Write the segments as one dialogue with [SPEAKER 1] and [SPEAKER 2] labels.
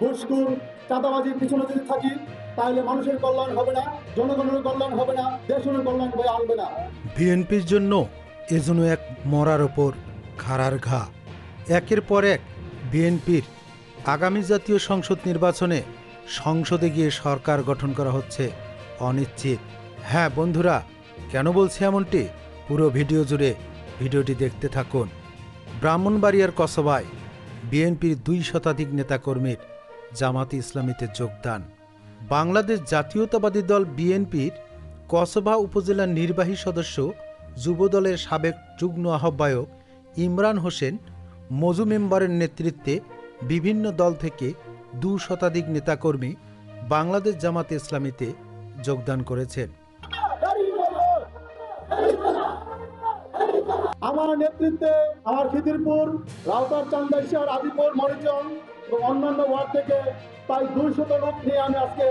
[SPEAKER 1] ঘুষখুর চাঁদাবাজির পিছনে যদি থাকি, তাহলে মানুষের কল্যাণ হবে না, জনগণের কল্যাণ হবে না, দেশের কল্যাণ বয়ে আনবে না।
[SPEAKER 2] বিএনপির জন্য এ এক মরার ওপর খাড়ার ঘা। একের পর এক বিএনপির আগামী জাতীয় সংসদ নির্বাচনে সংসদে গিয়ে সরকার গঠন করা হচ্ছে অনিশ্চিত। হ্যাঁ বন্ধুরা, কেন বলছি এমনটি? পুরো ভিডিও জুড়ে ভিডিওটি দেখতে থাকুন। ব্রাহ্মণবাড়িয়ার কসবায় বিএনপির দুই শতাধিক নেতাকর্মীর জামাতি ইসলামীতে যোগদান। বাংলাদেশ জাতীয়তাবাদী দল বিএনপির কসবা উপজেলার নির্বাহী সদস্য, যুবদলের সাবেক যুগ্ম আহ্বায়ক ইমরান হোসেন মজু মেম্বারের নেতৃত্বে বিভিন্ন দল থেকে দু শতাধিক নেতাকর্মী বাংলাদেশ জামাতে ইসলামীতে যোগদান করেছেন।
[SPEAKER 1] আমার নেতৃত্বে আমার খিদিরপুর, রাউতার চান্দাইশার আদিপুর মরিচন এবং অন্যান্য ওয়ার্ড থেকে প্রায় দুইশত লোক নিয়ে আমি আজকে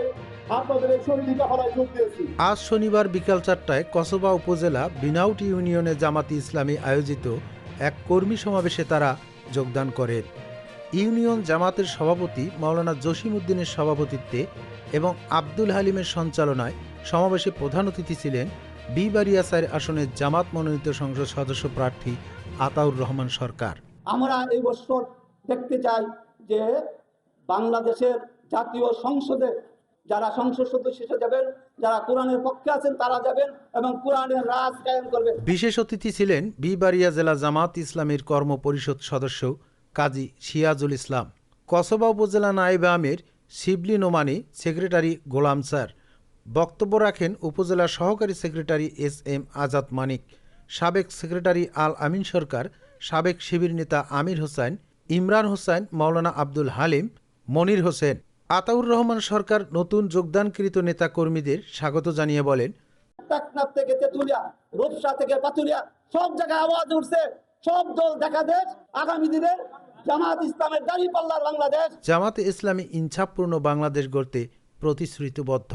[SPEAKER 2] আজ শনিবার বিকাল চারটায় কসবা উপজেলা বিনাউট ইউনিয়নে জামাতি ইসলামী আয়োজিত এক কর্মী সমাবেশে তারা যোগদান করেন। ইউনিয়ন জামাতের সভাপতি মাওলানা জসিম উদ্দিনের সভাপতিত্বে এবং আব্দুল হালিমের সঞ্চালনায় সমাবেশে প্রধান অতিথি ছিলেন বিবারিয়াসার আসনের জামাত মনোনীত সংসদ সদস্য প্রার্থী আতাউর রহমান সরকার।
[SPEAKER 3] আমরা এই বছর দেখতে চাই যে বাংলাদেশের জাতীয় সংসদে যারা সংসদ সদস্য যাবেন, যারা কোরআনের পক্ষে আছেন, তারা যাবেন এবং কোরআনের রাজ কায়েম করবেন
[SPEAKER 2] বিশেষ অতিথি ছিলেন বিবারিয়া জেলা জামাত ইসলামীর কর্ম পরিষদ সদস্য কাজী সিয়াজুল ইসলাম, কসবা উপজেলা নায়েবে আমির শিবলি নোমানি, সেক্রেটারি গোলাম স্যার। বক্তব্য রাখেন উপজেলা সহকারী secretary S M Azad Manik, সাবেক সেক্রেটারি আল আমিন সরকার, সাবেক শিবির নেতা আমির হোসেন ইমরান হোসেন মাওলানা আব্দুল হালিম মনির হোসেন। আতাউর রহমান সরকার নতুন যোগদানকৃত নেতাকর্মীদের স্বাগত জানিয়ে বলেন
[SPEAKER 3] থেকে তেতুলিয়া রূপসা থেকে পাতুলিয়া সব জায়গায় আওয়াজ উঠছে। সব দল দেখা দেশ আগামী জামাত ইসলামের দাঁড়ি পাল্লার বাংলাদেশ।
[SPEAKER 2] জামাতে ইসলামী ইনসাফপূর্ণ বাংলাদেশ গড়তে প্রতিশ্রুতিবদ্ধ।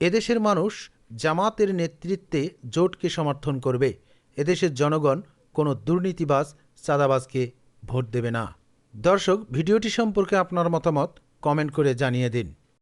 [SPEAKER 2] এদেশের মানুষ জামাতের নেতৃত্বে জোটকে সমর্থন করবে। এদেশের জনগণ কোনো দুর্নীতিবাজ চাঁদাবাজকে ভোট দেবে না। দর্শক ভিডিওটি সম্পর্কে আপনার মতামত কমেন্ট করে জানিয়ে দিন।